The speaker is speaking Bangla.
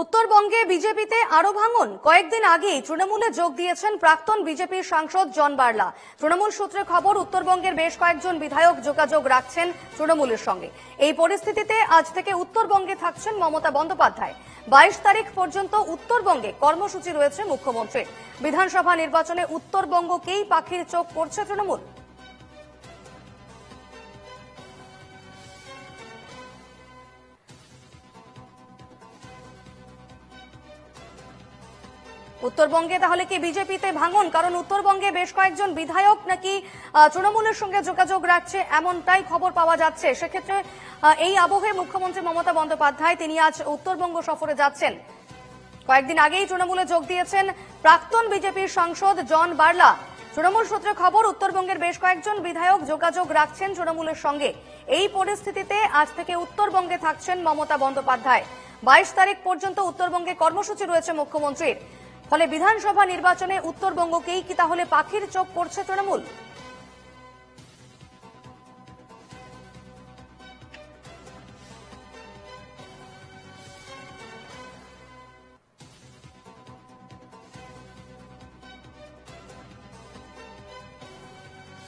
উত্তরবঙ্গে বিজেপিতে আরও ভাঙন। কয়েকদিন আগেই তৃণমূলে যোগ দিয়েছেন প্রাক্তন বিজেপির সাংসদ জন বার্লা। তৃণমূল সূত্রে খবর, উত্তরবঙ্গের বেশ কয়েকজন বিধায়ক যোগাযোগ রাখছেন তৃণমূলের সঙ্গে। এই পরিস্থিতিতে আজ থেকে উত্তরবঙ্গে থাকছেন মমতা বন্দ্যোপাধ্যায়। বাইশ তারিখ পর্যন্ত উত্তরবঙ্গে কর্মসূচি রয়েছে মুখ্যমন্ত্রীর। বিধানসভা নির্বাচনে উত্তরবঙ্গকেই পাখির চোখ করছে তৃণমূল। উত্তরবঙ্গে তাহলে কি বিজেপিতে ভাঙন? কারণ উত্তরবঙ্গে বেশ কয়েকজন বিধায়ক নাকি তৃণমূলের সঙ্গে যোগাযোগ রাখছে, এমনটাই খবর পাওয়া যাচ্ছে। সেক্ষেত্রে এই আবহে মুখ্যমন্ত্রী মমতা বন্দ্যোপাধ্যায়, তিনি আজ উত্তরবঙ্গ সফরে যাচ্ছেন। কয়েকদিন আগেই তৃণমূলে যোগ দিয়েছেন প্রাক্তন বিজেপির সাংসদ জন বার্লা। তৃণমূল সূত্রে খবর, উত্তরবঙ্গের বেশ কয়েকজন বিধায়ক যোগাযোগ রাখছেন তৃণমূলের সঙ্গে। এই পরিস্থিতিতে আজ থেকে উত্তরবঙ্গে থাকছেন মমতা বন্দ্যোপাধ্যায়। বাইশ তারিখ পর্যন্ত উত্তরবঙ্গে কর্মসূচি রয়েছে মুখ্যমন্ত্রীর। ফলে বিধানসভা নির্বাচনে উত্তরবঙ্গকেই কি তাহলে পাখির চোখ পড়ছে তৃণমূল?